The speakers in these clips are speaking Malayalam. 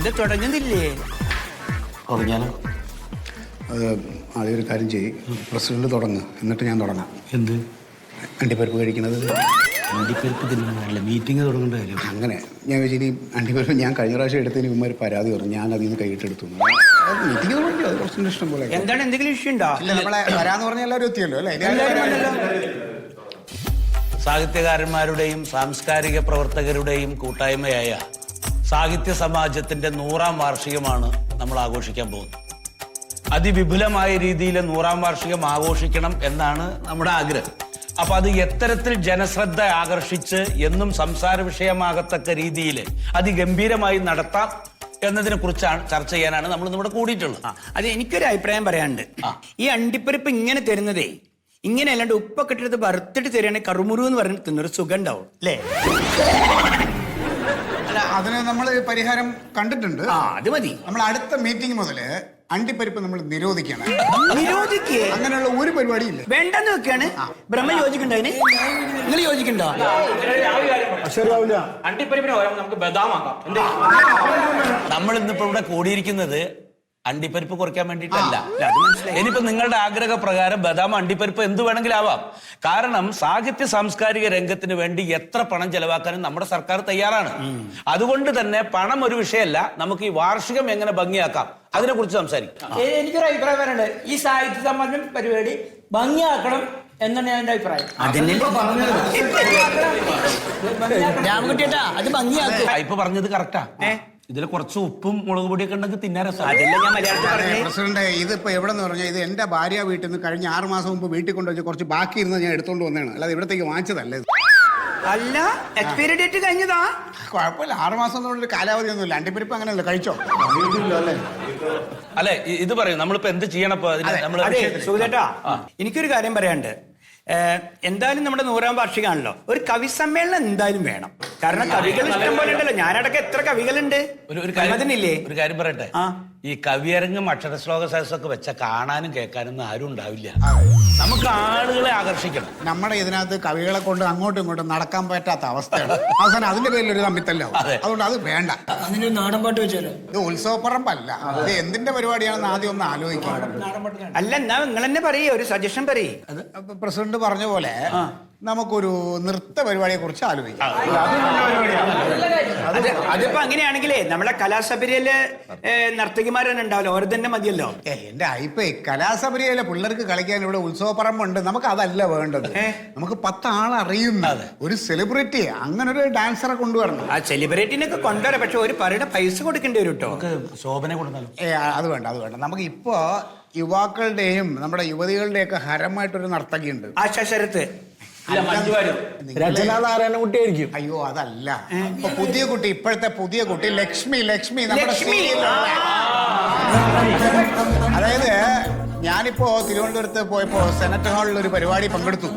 ഇത് തുടങ്ങുന്നില്ലേ? പറഞ്ഞാലോ അത് ആദ്യം ഒരു കാര്യം ചെയ്യും. പ്രസിഡന്റ് തുടങ്ങ്. എന്നിട്ട് ഞാൻ തുടങ്ങാം. എന്ത്? അണ്ടിപ്പരിപ്പ് കഴിക്കണത് അണ്ടിപ്പരിപ്പ് തിന്നണമല്ല മീറ്റിംഗ് തുടങ്ങേണ്ട കാര്യം. അങ്ങനെ. ഞാൻ വെച്ചാൽ ഇനി അണ്ടിപ്പരിപ്പ് ഞാൻ കഴിഞ്ഞ പ്രാവശ്യം എടുത്തതിന് ഉമ്മ ഒരു പരാതി പറഞ്ഞു. ഞാൻ അതിൽ നിന്ന് കൈയിട്ടെടുത്തു. മീറ്റിംഗ് തുടങ്ങി അത് പ്രസിഡന്റ് ഇഷ്ടം പോലെ. എന്താണ് എന്തെങ്കിലും ഇഷ്യൂ ഉണ്ടോ? ഇല്ല നമ്മളെ വരാന്ന് പറഞ്ഞ എല്ലാവരും എത്തിയല്ലോ അല്ലേ? സാഹിത്യകാരന്മാരുടെയും സാംസ്കാരിക പ്രവർത്തകരുടെയും കൂട്ടായ്മയായ സാഹിത്യ സമാജത്തിന്റെ നൂറാം വാർഷികമാണ് നമ്മൾ ആഘോഷിക്കാൻ പോകുന്നത്. അതിവിപുലമായ രീതിയിൽ നൂറാം വാർഷികം ആഘോഷിക്കണം എന്നാണ് നമ്മുടെ ആഗ്രഹം. അപ്പൊ അത് എത്തരത്തിൽ ജനശ്രദ്ധ ആകർഷിച്ച് എന്നും സംസാര വിഷയമാകത്തക്ക രീതിയിൽ അതിഗംഭീരമായി നടത്താം എന്നതിനെ കുറിച്ചാണ് ചർച്ച ചെയ്യാനാണ് നമ്മൾ ഇവിടെ കൂടിയിട്ടുള്ളത്. അത് എനിക്കൊരു അഭിപ്രായം പറയാനുണ്ട്. ഈ അണ്ടിപ്പരിപ്പ് ഇങ്ങനെ തരുന്നതേ ഇങ്ങനെ അല്ലാണ്ട് ഉപ്പൊക്കെ ഇട്ടെടുത്ത് വറുത്തിട്ട് തരികയാണെങ്കിൽ കറുമുറു എന്ന് പറഞ്ഞിട്ട് തിന്നൊരു സുഖം ഉണ്ടാവും അല്ല? അതിന് നമ്മൾ പരിഹാരം കണ്ടിട്ടുണ്ട്. ആ അത് മതി. നമ്മൾ അടുത്ത മീറ്റിംഗ് മുതൽ അണ്ടിപ്പരിപ്പ് നമ്മൾ നിരോധിക്കണം നിരോധിക്കേ? അങ്ങനെയുള്ള ഒരു പരിപാടിയില്ല. വേണ്ടെന്ന് വെക്കാണ്. ബ്രഹ്മ യോജിക്കണ്ടോ അതിന്? നിങ്ങൾ യോജിക്കണ്ടോ? അണ്ടിപ്പരിപ്പിന് നമുക്ക് ബദാമാക്കാം നമ്മൾ ഇന്നിപ്പോ ഇവിടെ കൂടിയിരിക്കുന്നത് അണ്ടിപ്പരിപ്പ് കുറയ്ക്കാൻ വേണ്ടിയിട്ടല്ല. ഇനിയിപ്പോ നിങ്ങളുടെ ആഗ്രഹ പ്രകാരം ബദാം അണ്ടിപ്പരിപ്പ് എന്ത് വേണമെങ്കിലും ആവാം കാരണം സാഹിത്യ സാംസ്കാരിക രംഗത്തിന് വേണ്ടി എത്ര പണം ചെലവാക്കാനും നമ്മുടെ സർക്കാർ തയ്യാറാണ്. അതുകൊണ്ട് തന്നെ പണം ഒരു വിഷയമല്ല നമുക്ക് ഈ വാർഷികം എങ്ങനെ ഭംഗിയാക്കാം? അതിനെ കുറിച്ച് സംസാരിക്കാം എനിക്കൊരു അഭിപ്രായം പറയാനുണ്ട്. ഈ സാഹിത്യ സമ്മേളനം പരിപാടി ഭംഗിയാക്കണം എന്നാണ് ഞാൻ എന്റെ അഭിപ്രായം. രാമകുട്ടിയേട്ടാ അത് ഭംഗിയാക്കും. ഇപ്പൊ പറഞ്ഞത് കറക്റ്റാ ഇതിൽ കുറച്ച് ഉപ്പും മുളക് പൊടിയൊക്കെ ഉണ്ടെങ്കിൽ തിന്നാൻ രസമാണ് അതല്ല ഞാൻ മലയാളത്തിൽ പറഞ്ഞേ? പ്രസിഡന്റ് ഇതിപ്പോ എവിടെ നിന്ന് പറഞ്ഞാൽ ഇത് എന്റെ ഭാര്യ വീട്ടിൽ നിന്ന് കഴിഞ്ഞ ആറ് മാസം മുമ്പ് വീട്ടിൽ കൊണ്ടുവച്ച് കുറച്ച് ബാക്കി ഇരുന്ന് ഞാൻ എടുത്തോണ്ട് വന്നതാണ്. അല്ലാതെ ഇവിടത്തേക്ക് വാങ്ങിച്ചതല്ല ഇത്. അല്ല എക്സ്പയറി ഡേറ്റ് കഴിഞ്ഞതാ? കുഴപ്പമില്ല. ആറ് മാസം കൊണ്ട് ഒരു കാലാവധി ഒന്നുമില്ല അണ്ടിപ്പരിപ്പ് അങ്ങനെയല്ല കഴിച്ചോ? അല്ലെ ഇത് പറയും. നമ്മളിപ്പോ എന്ത് ചെയ്യണം ഇപ്പൊ? അതിന് നമ്മൾ അതെ വിഷയത്തിൽ- സുഖേട്ടാ എനിക്കൊരു കാര്യം പറയാനുണ്ട്. ഏഹ്, എന്തായാലും നമ്മുടെ നൂറാം വാർഷികമാണല്ലോ ഒരു കവി സമ്മേളനം എന്തായാലും വേണം. കാരണം കവികൾ ഇഷ്ടം പോലെ ഉണ്ടല്ലോ ഞാനടക്കം എത്ര കവികളുണ്ട്? ഒരു കാര്യം ഒരു കാര്യം പറയട്ടെ? ആ. ഈ കവിയരങ്ങും അക്ഷരശ്ലോക സദസ്സൊക്കെ വെച്ച കാണാനും കേൾക്കാനും ഒന്നും ആരും ഉണ്ടാവില്ല. നമുക്ക് ആളുകളെ ആകർഷിക്കണം. നമ്മുടെ ഇതിനകത്ത് കവികളെ കൊണ്ട് അങ്ങോട്ടും ഇങ്ങോട്ടും നടക്കാൻ പറ്റാത്ത അവസ്ഥയാണ്. അവസാനം അതിന്റെ പേരിൽ ഒരു തമ്മിത്തല്ല അതെ. അതുകൊണ്ട് അത് വേണ്ട. അതിനൊരു നാടൻ പാട്ട് വെച്ചാലോ ഇത് ഉത്സവപ്പറമ്പല്ല. ഇത് എന്തിന്റെ പരിപാടിയാണെന്ന് ആദ്യം ഒന്ന് ആലോചിക്കാം. അല്ല എന്നാ നിങ്ങൾ തന്നെ പറയേ ഒരു സജഷൻ പറയേ. പ്രസിഡന്റ് പറഞ്ഞ പോലെ നമുക്കൊരു നൃത്ത പരിപാടിയെ കുറിച്ച് ആലോചിക്കാം അതിപ്പോ അങ്ങനെയാണെങ്കിലേ നമ്മളെ കലാസഭയിൽ നർത്തകിമാർ തന്നെ ഉണ്ടാവല്ലോ? ഓരോ തന്നെ മതിയല്ലോ? എന്റെ അയിപ്പേ കലാസപരിയിലെ പിള്ളേർക്ക് കളിക്കാൻ ഇവിടെ ഉത്സവപ്പറമ്പുണ്ട്. നമുക്ക് അതല്ല വേണ്ടത്? നമുക്ക് പത്ത് ആളറിയുന്ന ഒരു സെലിബ്രിറ്റി അങ്ങനെ ഒരു ഡാൻസറെ കൊണ്ടുവരണം. ആ സെലിബ്രിറ്റിനൊക്കെ കൊണ്ടുവരാം. പക്ഷെ ഒരു പരുടെ പൈസ കൊടുക്കേണ്ടി വരും കേട്ടോ ശോഭന ശോഭനെ ഏ അത് വേണ്ട അത് വേണ്ട. നമുക്ക് ഇപ്പോ യുവാക്കളുടെയും നമ്മുടെ യുവതികളുടെയൊക്കെ ഹരമായിട്ടൊരു നർത്തകിയുണ്ട്. ആ ശരത്ത്. മഞ്ജു വാര്യർ. കുട്ടിയായിരിക്കും അയ്യോ അതല്ല. ഇപ്പൊ പുതിയ കുട്ടി ഇപ്പോഴത്തെ പുതിയ കുട്ടി ലക്ഷ്മി ലക്ഷ്മി നമ്മുടെ ലക്ഷ്മി. അതായത് ഞാനിപ്പോ തിരുവനന്തപുരത്ത് പോയപ്പോ സെനറ്റ് ഹാളിൽ ഒരു പരിപാടി പങ്കെടുത്തു.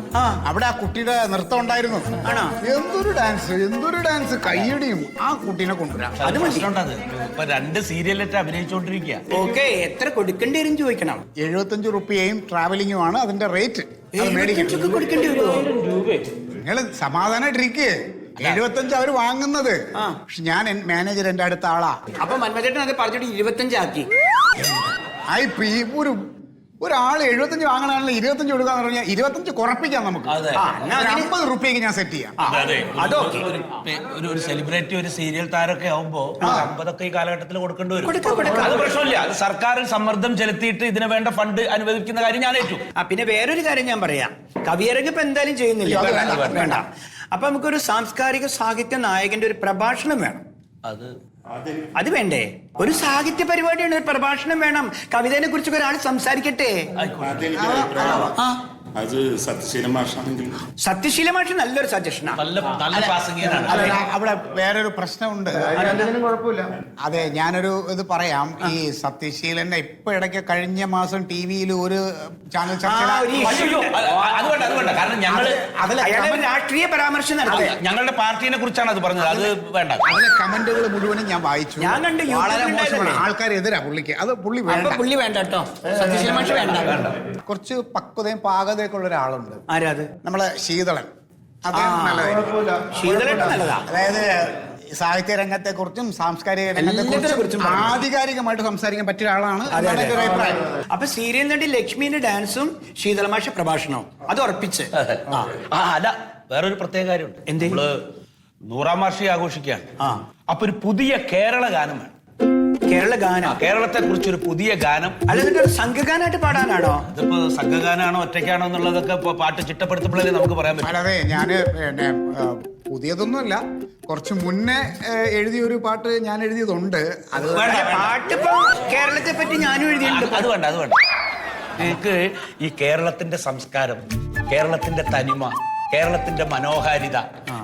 അവിടെ ആ കുട്ടിയുടെ നൃത്തം ഉണ്ടായിരുന്നു. ആണോ? എന്തൊരു ഡാൻസ് എന്തൊരു ഡാൻസ് കയ്യടിയും ആ കുട്ടീനെ കൊണ്ടുവരാം. അത് പ്രശ്നമുണ്ടത് ഇപ്പൊ രണ്ട് സീരിയലിട്ട് അഭിനയിച്ചുകൊണ്ടിരിക്കുക ഓക്കെ എത്ര കൊടുക്കേണ്ടി വരും ചോദിക്കണം. എഴുപത്തഞ്ച് റുപ്യയും ട്രാവലിംഗുമാണ് അതിന്റെ റേറ്റ് കൊടുക്കേണ്ടി വരുമോ നിങ്ങൾ സമാധാനമായിട്ടിരിക്കേ എഴുപത്തഞ്ച് അവർ വാങ്ങുന്നത്. പക്ഷെ ഞാൻ മാനേജർ എന്റെ അടുത്ത ആളാ. അപ്പൊ മന്മചേട്ടൻ അത് പറഞ്ഞിട്ട് ഇരുപത്തഞ്ചാക്കി. ഒരു ഒരാൾ എഴുപത്തഞ്ച് വാങ്ങണമെങ്കിൽ ഇരുപത്തഞ്ച് കൊടുക്കാന്ന് പറഞ്ഞാൽ ഇരുപത്തഞ്ച് കുറപ്പിക്കാം നമുക്ക്. അതെ. അമ്പത് റുപ്യക്ക് ഞാൻ സെറ്റ് ചെയ്യാം. അതൊക്കെ. ഒരു ഒരു സെലിബ്രിറ്റി ഒരു സീരിയൽ താരമൊക്കെ ആവുമ്പോ അമ്പതൊക്കെ ഈ കാലഘട്ടത്തിൽ കൊടുക്കേണ്ടി വരും. അത് പ്രശ്നമില്ല. അത് സർക്കാരിൽ സമ്മർദ്ദം ചെലുത്തിയിട്ട് ഇതിന് വേണ്ട ഫണ്ട് അനുവദിക്കുന്ന കാര്യം ഞാൻ ഏറ്റു. ആ പിന്നെ വേറൊരു കാര്യം ഞാൻ പറയാം. കവിയരങ്ങ് ഇപ്പൊ എന്തായാലും ചെയ്യുന്നില്ല. അത്. വേണ്ട. അപ്പൊ നമുക്കൊരു സാംസ്കാരിക സാഹിത്യ നായകന്റെ ഒരു പ്രഭാഷണം വേണം. അത് അത് വേണ്ടേ? ഒരു സാഹിത്യ പരിപാടിയാണ് ഒരു പ്രഭാഷണം വേണം. കവിതയെ കുറിച്ചൊക്കെ ഒരാൾ സംസാരിക്കട്ടെ? ആ അത് സത്യശീല മാഷാണെങ്കിൽ. സത്യശീല മാഷ് നല്ലൊരു സജഷനാണ് നല്ല നല്ല പ്രാസംഗികനാണ് അല്ല അവിടെ വേറൊരു പ്രശ്നമുണ്ട്. അതെ. ഞാനൊരു ഇത് പറയാം. ഈ സത്യശീലന്റെ ഇപ്പൊ ഇടയ്ക്ക് കഴിഞ്ഞ മാസം ടി വിയിൽ ഒരു ചാനൽ ആ, ഒരു ചർച്ച അയ്യോ, ഉണ്ട്. അത് അത് വേണ്ട അത് വേണ്ട. കാരണം ഞങ്ങൾ അതിലെ അയാളെ ഒരു comment- രാഷ്ട്രീയ പരാമർശം നടത്തി ഞങ്ങളുടെ പാർട്ടിനെ കുറിച്ചാണ് അത് പറഞ്ഞത്. അത് വേണ്ട. അതിലെ കമന്റുകൾ മുഴുവനും ഞാൻ വായിച്ചു. ഞാൻ കണ്ട് യൂട്യൂബിൽ വളരെ മോശമാണ്? ആൾക്കാർ എതിരാ പുള്ളിക്ക്. അത് പുള്ളി അപ്പൊ വേണ്ട. പുള്ളി വേണ്ട കേട്ടോ. സത്യശീല മാഷ് വേണ്ട. കുറച്ച് പക്വതയും പാകതയൊക്കെ ഉള്ള ഒരാളുണ്ട്. ആരാത് നമ്മളെ ശീതളൻ. അദ്ദേഹം നല്ലതായിരിക്കും. ശീതളേട്ടൻ നല്ലതാ. അതായത് സാഹിത്യ രംഗത്തെ കുറിച്ചും സാംസ്കാരിക രംഗത്തെ കുറിച്ചും ആധികാരികമായിട്ട് സംസാരിക്കാൻ പറ്റിയ ആളാണ് അഭിപ്രായം. അപ്പൊ സീരിയൽ നടി ലക്ഷ്മിന്റെ ഡാൻസും ശീതളമാഷ പ്രഭാഷണവും. അത് ഉറപ്പിച്ച്. അല്ല വേറൊരു പ്രത്യേക കാര്യമുണ്ട്? നമ്മൾ നൂറാം വർഷം ആഘോഷിക്കുകയാണ്. അപ്പൊ ഒരു പുതിയ കേരള ഗാനം വേണം കേരള ഗാനം. കേരളത്തെ കുറിച്ച് ഒരു പുതിയ ഗാനം. അല്ല നിങ്ങൾ ഒരു സംഘഗാനായിട്ട് പാടാനാണോ? ഇതിപ്പോ സംഘഗാനാണോ ഒറ്റയ്ക്കാണോ എന്നുള്ളതൊക്കെ ഇപ്പൊ പാട്ട് ചിട്ടപ്പെടുത്തുമ്പോഴേ നമുക്ക് പറയാൻ പറ്റും. അല്ലാതെ ഞാൻ പിന്നെ പുതിയതൊന്നുമല്ല. കുറച്ച് മുന്നേ എഴുതിയ ഒരു പാട്ട് ഞാൻ എഴുതിയതുണ്ട്. അത് വേണ്ട പാട്ട് ഇപ്പൊ കേരളത്തെ പറ്റി ഞാനും എഴുതിയിട്ടുണ്ട്. അത് വേണ്ട അത് വേണ്ട. നമുക്ക് ഈ കേരളത്തിന്റെ സംസ്കാരം കേരളത്തിന്റെ തനിമ കേരളത്തിന്റെ മനോഹാരിത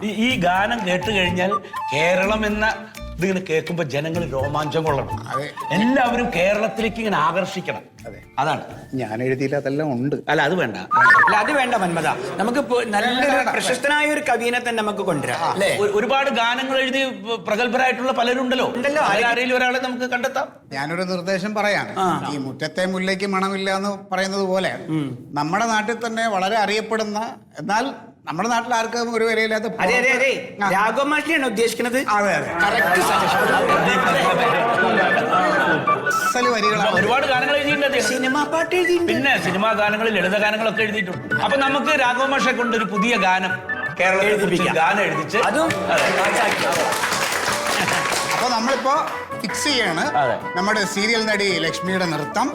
ഈ- ഈ ഗാനം കേട്ട് കഴിഞ്ഞാൽ കേരളം എന്ന ഇതിങ്ങനെ കേൾക്കുമ്പോ ജനങ്ങൾ രോമാഞ്ചം കൊള്ളണം. എല്ലാവരും കേരളത്തിലേക്ക് ഇങ്ങനെ ആകർഷിക്കണം. അതാണ്. ഞാൻ എഴുതിയില്ല അതെല്ലാം ഉണ്ട്. അല്ല അത് വേണ്ട. അല്ല അത് വേണ്ട മന്മത. നമുക്ക് നല്ല നല്ലൊരു പ്രശസ്തനായ ഒരു കവിനെ തന്നെ നമുക്ക് കൊണ്ടുവരാം ഒരുപാട് ഗാനങ്ങൾ എഴുതി പ്രഗത്ഭരായിട്ടുള്ള പലരും ഉണ്ടല്ലോ. ഉണ്ടല്ലോ. ആരെങ്കിലും ഒരാളെ നമുക്ക് കണ്ടെത്താം. ഞാനൊരു നിർദ്ദേശം പറയാം ഈ മുറ്റത്തെ മുല്ലയ്ക്ക് മണമില്ല എന്ന് പറയുന്നത് പോലെ നമ്മുടെ നാട്ടിൽ തന്നെ വളരെ അറിയപ്പെടുന്ന എന്നാൽ നമ്മുടെ നാട്ടിൽ ആർക്കും ഒരു വിലയില്ലാത്ത അതെ അതെ അതെ. രാഘവ മാഷിനെയാണ് ഉദ്ദേശിക്കുന്നത്. അതെ അതെ. അസൽ വരികളാണ്. ഒരുപാട് ഗാനങ്ങൾ എഴുതിയിട്ടുണ്ട്. അദ്ദേഹം. സിനിമ പാട്ട് എഴുതിയിട്ടുണ്ട്. പിന്നെ സിനിമാ ഗാനങ്ങൾ ലളിത ഗാനങ്ങളൊക്കെ എഴുതിയിട്ടുണ്ട്. അപ്പൊ നമുക്ക് രാഘവ മാഷെ കൊണ്ട് ഒരു പുതിയ ഗാനം കേരളത്തിൽ എഴുതിപ്പിക്കാം. ഗാനം എഴുതിച്ച് അതും അപ്പൊ നമ്മളിപ്പോ ഫിക്സ് ചെയ്യാണ് അതെ. നമ്മുടെ സീരിയൽ നടി ലക്ഷ്മിയുടെ നൃത്തം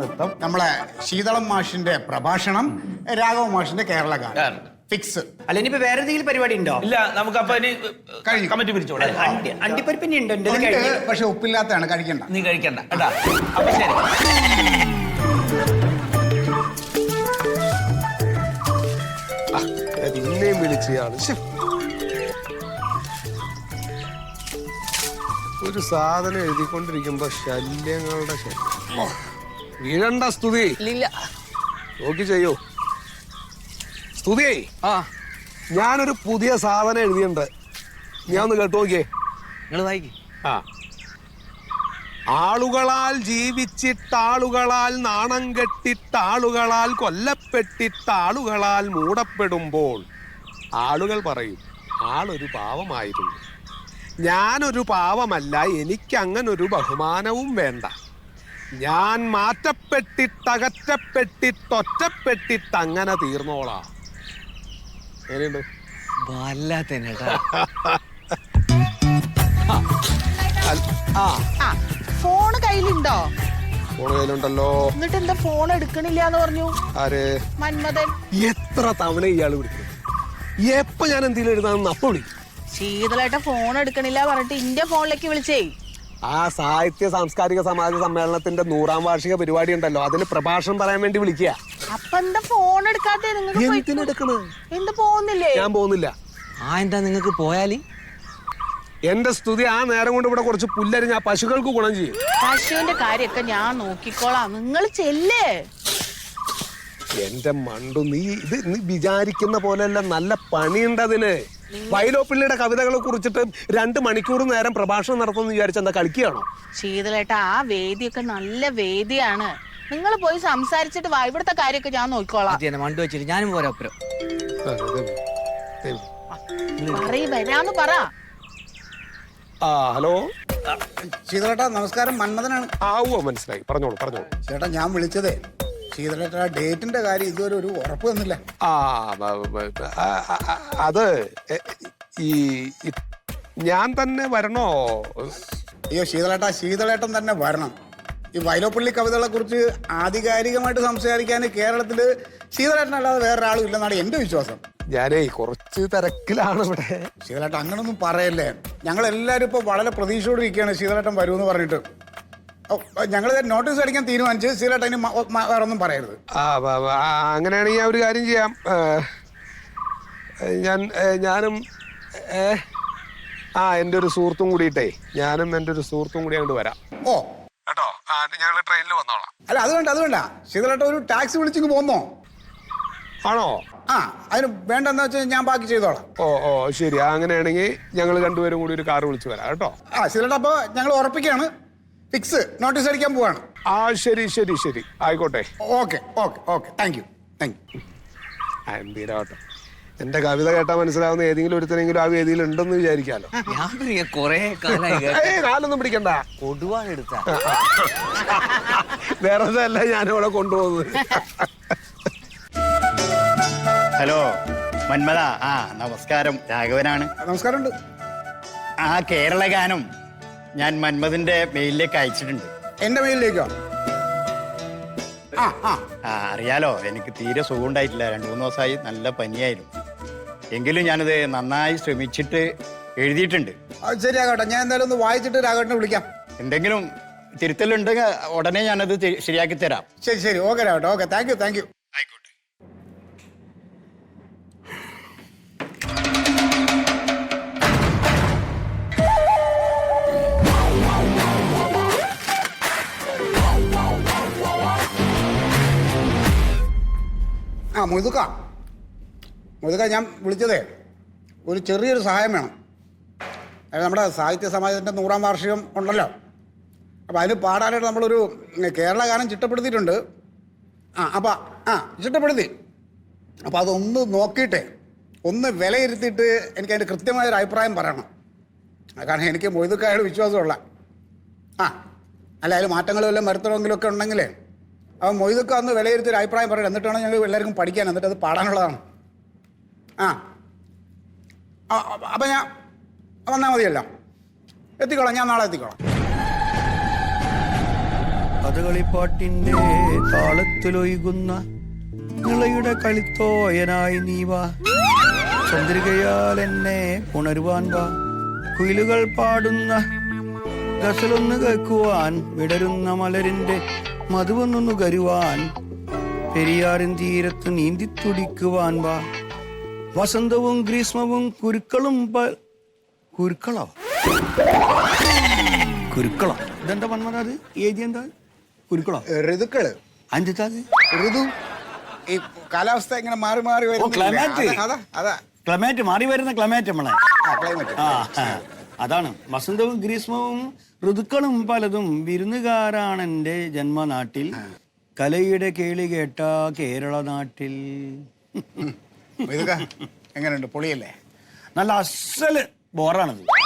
നമ്മളെ ശീതളം മാഷിന്റെ പ്രഭാഷണം രാഘവ മാഷിന്റെ കേരള ഗാനം. ഫിക്സ് അല്ല ഇനിയിപ്പോ വേറെ എന്തെങ്കിലും പരിപാടി ഉണ്ടോ? ഇല്ല നമുക്ക് അപ്പൊ ഇനി. കമ്മിറ്റി പിരിച്ചോളെ അണ്ടി അണ്ടിപ്പരിപ്പിനി ഉണ്ട്? എന്റെ ഉണ്ട്, കഴിഞ്ഞു പക്ഷെ ഉപ്പില്ലാത്തതാണ് കഴിക്കണ്ട. നീ കഴിക്കണ്ട കേട്ടാ. അപ്പൊ ശരി. പിന്നെയും വിളിച്ചയാൾ ശ്ശെ. ഒരു സാധനം എഴുതിക്കൊണ്ടിരിക്കുമ്പോ ശല്യങ്ങളുടെ ശല്യം. ഓ, വീഴണ്ട സ്തുതി. ഇല്ല. നോക്കി ചെയ്യൂ. സ്തുതി. ആ. ഞാനൊരു പുതിയ സാധനം എഴുതിയിട്ടുണ്ട്. ഞാൻ ഒന്ന് കേട്ടു നോക്കിയേ. നിങ്ങൾ വായിക്ക്. ആ. ആളുകളാൽ ജീവിച്ചിട്ടാളുകളാൽ നാണം കെട്ടിട്ടാളുകളാൽ കൊല്ലപ്പെട്ടിട്ടാളുകളാൽ മൂടപ്പെടുമ്പോൾ ആളുകൾ പറയും ആളൊരു പാവമായിരുന്നു. ഞാനൊരു പാവമല്ല എനിക്കങ്ങനൊരു ബഹുമാനവും വേണ്ട. ഞാൻ മാറ്റപ്പെട്ടിട്ടകറ്റപ്പെട്ടിട്ടൊറ്റപ്പെട്ടിട്ടങ്ങനെ തീർന്നോളാം. എങ്ങനെയുണ്ട്? ഫോണ് കയ്യിലുണ്ടോ? ഫോൺ കയ്യിലുണ്ടല്ലോ. എന്നിട്ട് എന്താ ഫോൺ എടുക്കണില്ല എന്ന് പറഞ്ഞു? ആര്? മന്മഥൻ. എത്ര തവണ ഇയാൾ വിളിക്കും എപ്പോ ഞാൻ എന്തെങ്കിലും എഴുതാന്ന് അപ്പൊ വിളിക്കും. ശീതളായിട്ട് ഫോൺ എടുക്കണില്ല പറഞ്ഞിട്ട് ഇന്റെ ഫോണിലേക്ക് വിളിച്ചേ. ആ സാഹിത്യ സാംസ്കാരിക സമാജ സമ്മേളനത്തിന്റെ നൂറാം വാർഷിക പരിപാടി ഉണ്ടല്ലോ. അതിന് പ്രഭാഷണം പറയാൻ വേണ്ടി വിളിക്കുക. അപ്പൊ എന്താ ഫോൺ എടുക്കാത്തെ? നിങ്ങൾക്ക് എന്തിനെടുക്കണ് എന്ത് പോകുന്നില്ലേ? ഞാൻ പോകുന്നില്ല. ആ എന്താ നിങ്ങൾക്ക് പോയാൽ? എന്റെ സ്തുതി ആ നേരം കൊണ്ട് ഇവിടെ കുറച്ച് പുല്ലരിഞ്ഞ ഞാൻ പശുക്കൾക്ക് ഗുണം ചെയ്യും. പശുവിന്റെ കാര്യമൊക്കെ ഞാൻ നോക്കിക്കോളാം. നിങ്ങൾ ചെല്ലേ. എന്റെ മണ്ടു നീ ഇത് നീ വിചാരിക്കുന്ന പോലെയല്ല നല്ല പണിയുണ്ടതിന് വൈലോപ്പിള്ളിയുടെ കവിതകളെ കുറിച്ചിട്ട് രണ്ട് മണിക്കൂർ നേരം പ്രഭാഷണം നടത്തുമെന്ന് വിചാരിച്ച എന്താ കളിക്കുകയാണോ? ശീതലേട്ട ആ വേദിയൊക്കെ നല്ല വേദിയാണ്. നിങ്ങൾ പോയി സംസാരിച്ചിട്ട് വാ ഇവിടുത്തെ കാര്യമൊക്കെ ഞാൻ നോക്കിക്കോളാം. മണ്ടു വെച്ചിട്ട് ഞാനും പോരാ അപ്പുറം. പറയ് വരാന്ന് പറ. ആ ഹലോ? ശീതളേട്ടാ നമസ്കാരം. മന്മഥനാണ്. ആവോ മനസ്സിലായി. പറഞ്ഞോളൂ പറഞ്ഞോളൂ. ചേട്ടാ ഞാൻ വിളിച്ചതേ. ശീതളേട്ടാ ഡേറ്റിന്റെ കാര്യം ഇതുവരെ ഒരു ഉറപ്പ് തന്നില്ല. ആ ബ- ബ- ബ- ആ, ആ, ആ, അത് എ- ഈ ഞാൻ തന്നെ വരണോ? അയ്യോ ശീതളേട്ടാ ശീതളേട്ടൻ തന്നെ വരണം. ഈ വൈലോപ്പള്ളി കവിതകളെ കുറിച്ച് ആധികാരികമായിട്ട് സംസാരിക്കാൻ കേരളത്തിൽ ശീതളേട്ടനല്ലാതെ വേറൊരാളും ഇല്ലെന്നാണ് എന്റെ വിശ്വാസം. ഞാനേ കുറച്ച് തിരക്കിലാണ് ഇവിടെ. ശീതളേട്ടൻ അങ്ങനൊന്നും പറയല്ലേ. ഞങ്ങൾ എല്ലാവരും ഇപ്പോൾ വളരെ പ്രതീക്ഷയോടെ ഇരിക്കുകയാണ് ശീതളേട്ടൻ വരുമെന്ന് പറഞ്ഞിട്ട്. ഞങ്ങൾ നോട്ടീസ് അടിക്കാൻ തീരുമാനിച്ച് ശീതളേട്ടൻ അതിന് മ- മ- വേറെ ഒന്നും പറയരുത്. ആ അങ്ങനെയാണെങ്കിൽ ഞാൻ ഒരു കാര്യം ചെയ്യാം. ഞാൻ ഞാനും ആ എന്റെ ഒരു സുഹൃത്തും കൂടിയിട്ടേ ഞാനും എന്റെ ഒരു സുഹൃത്തും കൂടി അങ്ങോട്ട് വരാം. ഓ. കേട്ടോ? ഞങ്ങൾ ട്രെയിനിൽ വന്നോളാം. അല്ല അത് വേണ്ട അത് വേണ്ട. ശീതളേട്ടൻ ഒരു ടാക്സി വിളിച്ചിങ്ങ് പോന്നോ? ആണോ? ആ അതിന് വേണ്ടെന്ന് വെച്ചാൽ ഞാൻ ബാക്കി ചെയ്തോളാം. ഓ ഓ ശരി. അങ്ങനെയാണെങ്കിൽ ഞങ്ങൾ രണ്ടുപേരും കൂടി ഒരു കാർ വിളിച്ചു വരാം കേട്ടോ? ആ ശീതളേട്ട അപ്പോൾ ഞങ്ങൾ ഉറപ്പിക്കുകയാണ്. ഫിക്സ്. നോട്ടീസ് അടിക്കാൻ പോവാണ്. ആ ശരി ശരി ശരി. ആയിക്കോട്ടെ. Okay okay okay. Thank you thank you. ആ എന്തിനാവട്ടെ. എന്റെ കവിത കേട്ടാ മനസ്സിലാവുന്ന ഏതെങ്കിലും ഒരുത്തനെങ്കിലും ആ വേദിയിൽ ഉണ്ടെന്ന് വിചാരിക്കാലോ. ഞാൻ പിന്നെ കൊറേ കാലായി ഏയ് കാലൊന്നും പിടിക്കണ്ട. എടുത്ത. വേറെ അല്ല ഞാനിവിടെ കൊണ്ടുപോകുന്നത്. ഹലോ മന്മത. ആ നമസ്കാരം. രാഘവനാണ്. നമസ്കാരമുണ്ട്. ആ കേരള ഗാനം ഞാൻ മന്മതിന്റെ മെയിലിലേക്ക് അയച്ചിട്ടുണ്ട്. എന്റെ മെയിലിലേക്കോ? ആ അറിയാലോ എനിക്ക് തീരെ സുഖം ഉണ്ടായിട്ടില്ല രണ്ട് മൂന്ന് ദിവസമായി നല്ല പനിയായിരുന്നു. എങ്കിലും ഞാനത് നന്നായി ശ്രമിച്ചിട്ട് എഴുതിയിട്ടുണ്ട്. അത് ശരി ഞാൻ എന്തായാലും ഒന്ന് വായിച്ചിട്ട് രാഘവട്ടിനെ വിളിക്കാം. എന്തെങ്കിലും തിരുത്തലുണ്ടെങ്കിൽ ഉടനെ ഞാനത് ശരിയാക്കി തരാം. ശരി ശരി. Okay രാഘട്ടെ okay thank you thank you. മുതുക്ക മൊയ്തുക്ക ഞാൻ വിളിച്ചതേ ഒരു ചെറിയൊരു സഹായം വേണം. നമ്മുടെ സാഹിത്യ സമാജത്തിന്റെ നൂറാം വാർഷികം ഉണ്ടല്ലോ. അപ്പോൾ അതിന് പാടാനായിട്ട് നമ്മളൊരു കേരള ഗാനം ചിട്ടപ്പെടുത്തിയിട്ടുണ്ട്. ആ അപ്പോൾ ആ ചിട്ടപ്പെടുത്തി. അപ്പോൾ അതൊന്ന് നോക്കിയിട്ട് ഒന്ന് വിലയിരുത്തിയിട്ട് എനിക്ക് അതിന്റെ കൃത്യമായൊരു അഭിപ്രായം പറയണം. കാരണം എനിക്ക് മൊയ്തുക്കായോട് വിശ്വാസമുള്ള ആ അല്ല അതിൽ മാറ്റങ്ങളും എല്ലാം വരുത്തണമെങ്കിലും ഒക്കെ ഉണ്ടെങ്കിലേ അവൻ മൊയ്തൊക്കെ അന്ന് വിലയിരുത്തി ഒരു അഭിപ്രായം പറയണം. എന്നിട്ടാണ് ഞങ്ങൾ എല്ലാവർക്കും പഠിക്കാൻ. എന്നിട്ട് അത് പാടാനുള്ളതാണ്. ആ. അപ്പം ഞാൻ വന്നാൽ മതിയല്ലോ. എത്തിക്കോളാം ഞാൻ നാളെ എത്തിക്കോളാം. കഥകളിപ്പാട്ടിന്റെ താളത്തിലൊഴുകുന്ന നിളയുടെ കളിത്തോയനായി നീ വാ. ചന്ദ്രികയാൽ എന്നെ ഉണരുവാൻ വാ. കുയിലുകൾ പാടുന്ന ഗസലൊന്ന് കേൾക്കുവാൻ വിടരുന്ന മലരിന്റെ മധുവൊന്നു കരുവാൻ. പെരിയാറിൻ തീരത്ത് നീന്തി തുടിക്കുവാൻ വാ. വസന്തവും ഗ്രീഷ്മവും കുരുക്കളും കുരുക്കളോ. കുരുക്കളോ. ഇതെന്താ പറഞ്ഞത് അത്? എഴുതി എന്താ? കുരുക്കളോ. ഋതുക്കൾ. അഞ്ചെത്താത് ഋതു. ഈ കാലാവസ്ഥ ഇങ്ങനെ മാറി മാറി വരുന്നു ക്ലൈമാറ്റ്. അതാ ക്ലമേറ്റ് മാറി വരുന്ന ക്ലൈമാറ്റ് നമ്മളെ. ക്ലൈമറ്റ്. ആ ആ. അതാണ്. വസന്തവും ഗ്രീഷ്മവും ഋതുക്കളും പലതും വിരുന്നുകാരാണ് എന്റെ ജന്മനാട്ടിൽ. കലയുടെ കേളി കേട്ട കേരള നാട്ടിൽ. എങ്ങനെയുണ്ട്? പൊളിയല്ലേ? നല്ല അസൽ ബോറാണത്.